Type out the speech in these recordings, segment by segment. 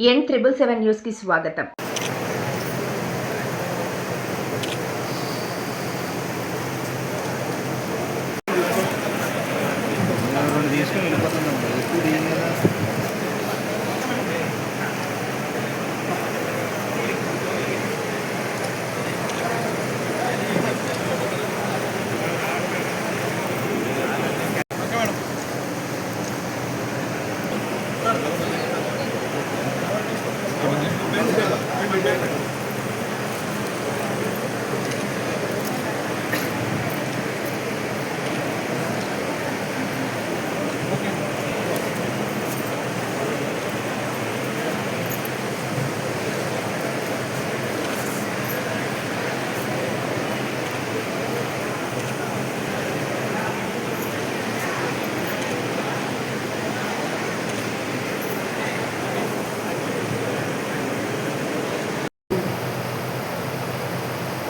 ఎన్ triple seven న్యూస్కి స్వాగతం రెండు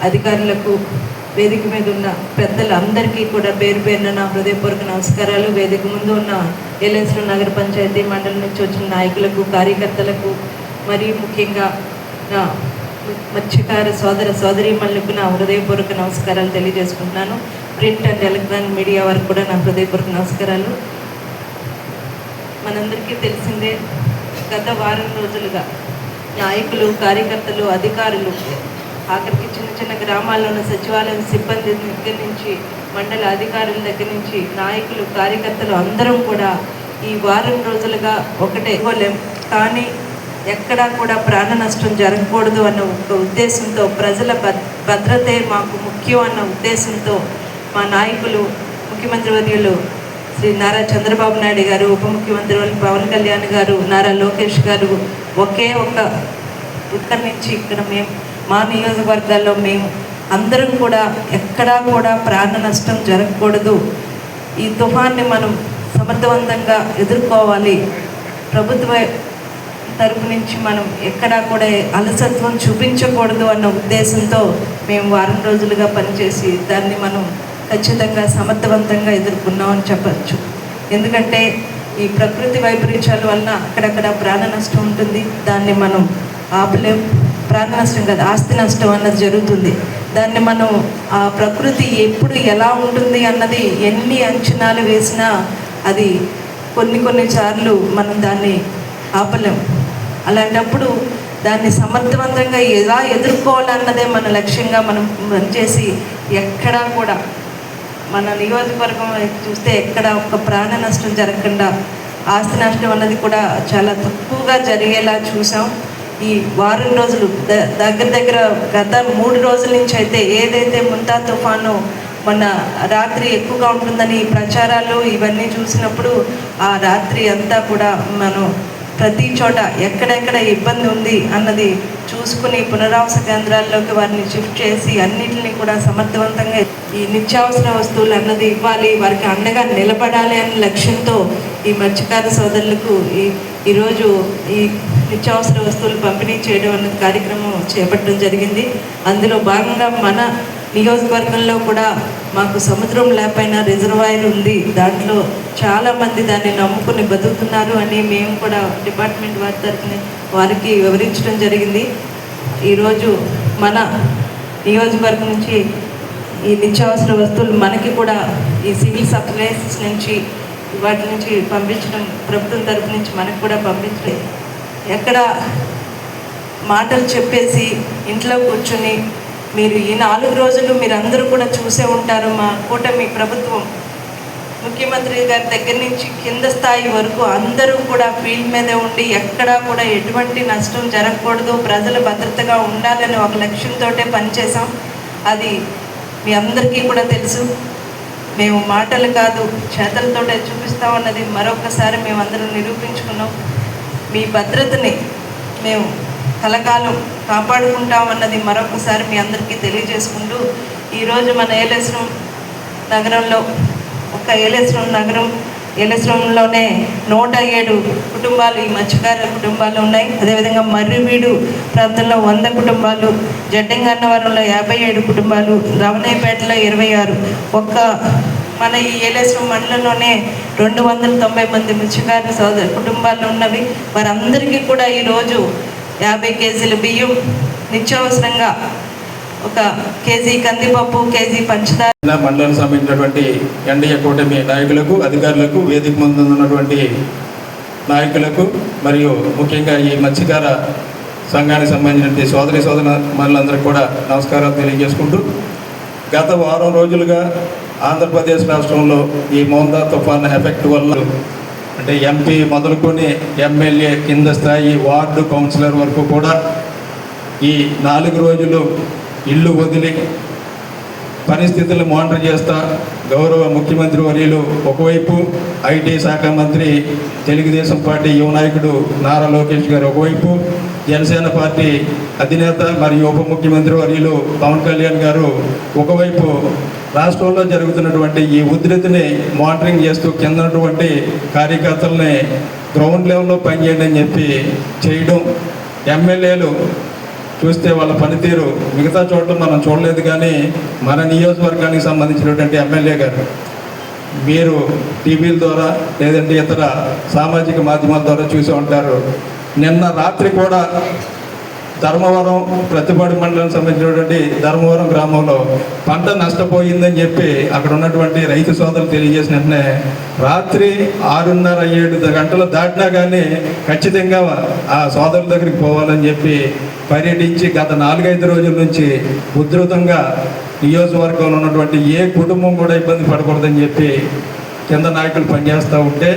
అధికారులకు వేదిక మీద ఉన్న పెద్దలందరికీ కూడా పేరు పేరున నా హృదయపూర్వక నమస్కారాలు. వేదిక ముందు ఉన్న ఏలేశ్వరం నగర పంచాయతీ మండలి నుంచి వచ్చిన నాయకులకు కార్యకర్తలకు మరియు ముఖ్యంగా నా మత్స్యకార సోదర సోదరీమణులకు నా హృదయపూర్వక నమస్కారాలు తెలియజేసుకుంటున్నాను. ప్రింట్ అండ్ ఎలక్ట్రానిక్ మీడియా వారికి కూడా నా హృదయపూర్వక నమస్కారాలు. మనందరికీ తెలిసిందే గత వారం రోజులుగా నాయకులు కార్యకర్తలు అధికారులు ఆఖరికి చిన్న చిన్న గ్రామాల్లో ఉన్న సచివాలయం సిబ్బంది దగ్గర నుంచి మండల అధికారుల దగ్గర నుంచి నాయకులు కార్యకర్తలు అందరం కూడా ఈ వారం రోజులుగా ఒకటే ఇవ్వలేం కానీ ఎక్కడా కూడా ప్రాణ నష్టం జరగకూడదు అన్న ఒక ఉద్దేశంతో ప్రజల భద్రతే మాకు ముఖ్యం అన్న ఉద్దేశంతో మా నాయకులు ముఖ్యమంత్రి వర్యులు శ్రీ నారా చంద్రబాబు నాయుడు గారు ఉప ముఖ్యమంత్రి పవన్ కళ్యాణ్ గారు నారా లోకేష్ గారు ఒకే ఒక ఉత్తర్ నుంచి ఇక్కడ మేము మా నియోజకవర్గాల్లో మేము అందరం కూడా ఎక్కడా కూడా ప్రాణ నష్టం జరగకూడదు. ఈ తుఫాన్ని మనం సమర్థవంతంగా ఎదుర్కోవాలి. ప్రభుత్వ తరపు నుంచి మనం ఎక్కడా కూడా అలసత్వం చూపించకూడదు అన్న ఉద్దేశంతో మేము వారం రోజులుగా పనిచేసి దాన్ని మనం ఖచ్చితంగా సమర్థవంతంగా ఎదుర్కొన్నామని చెప్పచ్చు. ఎందుకంటే ఈ ప్రకృతి వైపరీత్యాల వలన అక్కడక్కడ ప్రాణ నష్టం ఉంటుంది. దాన్ని మనం ఆపలేము ప్రాణ నష్టం కాదు ఆస్తి నష్టం అన్నది జరుగుతుంది. దాన్ని మనం ఆ ప్రకృతి ఎప్పుడు ఎలా ఉంటుంది అన్నది ఎన్ని అంచనాలు వేసినా అది కొన్ని కొన్ని సార్లు మనం దాన్ని ఆపలేం. అలాంటప్పుడు దాన్ని సమర్థవంతంగా ఎలా ఎదుర్కోవాలన్నదే మన లక్ష్యంగా మనం పనిచేసి ఎక్కడా కూడా మన నియోజకవర్గం చూస్తే ఎక్కడ ఒక ప్రాణ నష్టం జరగకుండా ఆస్తి నష్టం అన్నది కూడా చాలా తక్కువగా జరిగేలా చూసాం. ఈ వారం రోజులు ద- దగ్గర దగ్గర గత మూడు రోజుల నుంచి అయితే ఏదైతే ముంతా తుఫాను మొన్న రాత్రి ఎక్కువగా ఉంటుందని ప్రచారాలు ఇవన్నీ చూసినప్పుడు ఆ రాత్రి అంతా కూడా మనం ప్రతి చోట ఎక్కడెక్కడ ఇబ్బంది ఉంది అన్నది చూసుకుని పునరావాస కేంద్రాల్లోకి వారిని షిఫ్ట్ చేసి అన్నిటిని కూడా సమర్థవంతంగా ఈ నిత్యావసర వస్తువులు అన్నది ఇవ్వాలి వారికి అండగా నిలబడాలి అనే లక్ష్యంతో ఈ మత్స్యకార సోదరులకు ఈ ఈరోజు ఈ నిత్యావసర వస్తువులు పంపిణీ చేయడం అన్న కార్యక్రమం చేపట్టడం జరిగింది. అందులో భాగంగా మన నియోజకవర్గంలో కూడా మాకు సముద్రం లేపైన రిజర్వాయర్ ఉంది. దాంట్లో చాలామంది దాన్ని నమ్ముకుని బతుకుతున్నారు అని మేము కూడా డిపార్ట్మెంట్ వారి తరఫున వారికి వివరించడం జరిగింది. ఈరోజు మన నియోజకవర్గం నుంచి ఈ నిత్యావసర వస్తువులు మనకి కూడా ఈ సివిల్ సప్లైస్ నుంచి వాటి నుంచి పంపించడం ప్రభుత్వం తరఫు నుంచి మనకు కూడా పంపించడం ఎక్కడ మాటలు చెప్పేసి ఇంట్లో కూర్చొని మీరు ఈ నాలుగు రోజులు మీరు అందరూ కూడా చూసే ఉంటారు మా కూటమి ప్రభుత్వం. ముఖ్యమంత్రి గారి దగ్గర నుంచి కింద స్థాయి వరకు అందరూ కూడా ఫీల్డ్ మీద ఉండి ఎక్కడా కూడా ఎటువంటి నష్టం జరగకూడదు. ప్రజలు భద్రతగా ఉండాలని ఒక లక్ష్యంతో పనిచేసాం అది మీ అందరికీ కూడా తెలుసు. మేము మాటలు కాదు చేతలతోటే చూపిస్తామన్నది మరొకసారి మేమందరం నిరూపించుకున్నాం. మీ భద్రతని మేము కలకాలం కాపాడుకుంటామన్నది మరొకసారి మీ అందరికీ తెలియజేసుకుంటూ ఈరోజు మన ఏలేశ్వరం నగరంలో ఒక ఏలేశ్వరం నగరం ఎలశ్రమంలోనే నూట ఏడు కుటుంబాలు ఈ మత్స్యకార కుటుంబాలు ఉన్నాయి. అదేవిధంగా మర్రివీడు ప్రాంతంలో వంద కుటుంబాలు జడ్డంగన్నవరంలో యాభై ఏడు కుటుంబాలు రవణయ్యపేటలో ఇరవై ఆరు ఒక్క మన ఈ ఏలేశ్వరం మండలంలోనే రెండు వందల తొంభై మంది మత్స్యకారుల సోదరు కుటుంబాలు ఉన్నవి. వారందరికీ కూడా ఈరోజు యాభై కేజీల బియ్యం నిత్యావసరంగా ఒక కేజీ కందిపప్పు కేజీ పంచదార. జిల్లా మండలానికి సంబంధించినటువంటి ఎన్డీఏ కూటమి నాయకులకు అధికారులకు వేదిక ముందు ఉన్నటువంటి నాయకులకు మరియు ముఖ్యంగా ఈ మత్స్యకార సంఘానికి సంబంధించిన సోదరి సోదర మనులందరికీ కూడా నమస్కారాలు తెలియజేసుకుంటూ గత వారం రోజులుగా ఆంధ్రప్రదేశ్ రాష్ట్రంలో ఈ మోందా తుఫాన్ ఎఫెక్ట్ వల్ల అంటే ఎంపీ మొదలుకొని ఎమ్మెల్యే కింద స్థాయి వార్డు కౌన్సిలర్ వరకు కూడా ఈ నాలుగు రోజులు ఇల్లు వదిలి పరిస్థితులు మానిటర్ చేస్తా. గౌరవ ముఖ్యమంత్రి వర్యులు ఒకవైపు ఐటీ శాఖ మంత్రి తెలుగుదేశం పార్టీ యువ నాయకుడు నారా లోకేష్ గారు ఒకవైపు జనసేన పార్టీ అధినేత మరియు ఉప ముఖ్యమంత్రి వర్యులు పవన్ కళ్యాణ్ గారు ఒకవైపు రాష్ట్రంలో జరుగుతున్నటువంటి ఈ ఉధృతిని మానిటరింగ్ చేస్తూ కింద ఉన్నటువంటి కార్యకర్తల్ని గ్రౌండ్ లెవెల్లో పనిచేయండి అని చెప్పి చేయడం. ఎమ్మెల్యేలు చూస్తే వాళ్ళ పనితీరు మిగతా చోట్ల మనం చూడలేదు కానీ మన నియోజకవర్గానికి సంబంధించినటువంటి ఎమ్మెల్యే గారు మీరు టీవీల ద్వారా లేదంటే ఇతర సామాజిక మాధ్యమాల ద్వారా చూసి ఉంటారు. నిన్న రాత్రి కూడా ధర్మవరం ప్రతిపాడు మండలం సంబంధించినటువంటి ధర్మవరం గ్రామంలో పంట నష్టపోయిందని చెప్పి అక్కడ ఉన్నటువంటి రైతు సోదరులు తెలియజేసిన వెంటనే రాత్రి ఆరున్నర ఏడు గంటలు దాటినా కానీ ఖచ్చితంగా ఆ సోదరుల దగ్గరికి పోవాలని చెప్పి పర్యటించి గత నాలుగైదు రోజుల నుంచి ఉధృతంగా నియోజకవర్గంలో ఉన్నటువంటి ఏ కుటుంబం కూడా ఇబ్బంది పడకూడదని చెప్పి కింద నాయకులు పనిచేస్తూ ఉంటే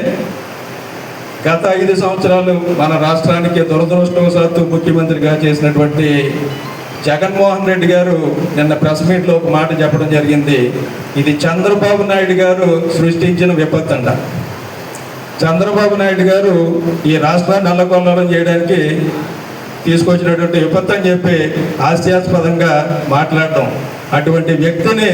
గత ఐదు సంవత్సరాలు మన రాష్ట్రానికి దురదృష్టవశాత్తు ముఖ్యమంత్రిగా చేసినటువంటి జగన్మోహన్ రెడ్డి గారు నిన్న ప్రెస్ మీట్లో ఒక మాట చెప్పడం జరిగింది. ఇది చంద్రబాబు నాయుడు గారు సృష్టించిన విపత్తు అంట. చంద్రబాబు నాయుడు గారు ఈ రాష్ట్రాన్ని అల్లకొల్లడం చేయడానికి తీసుకొచ్చినటువంటి విపత్తు అని చెప్పి హాస్యాస్పదంగా మాట్లాడటం అటువంటి వ్యక్తిని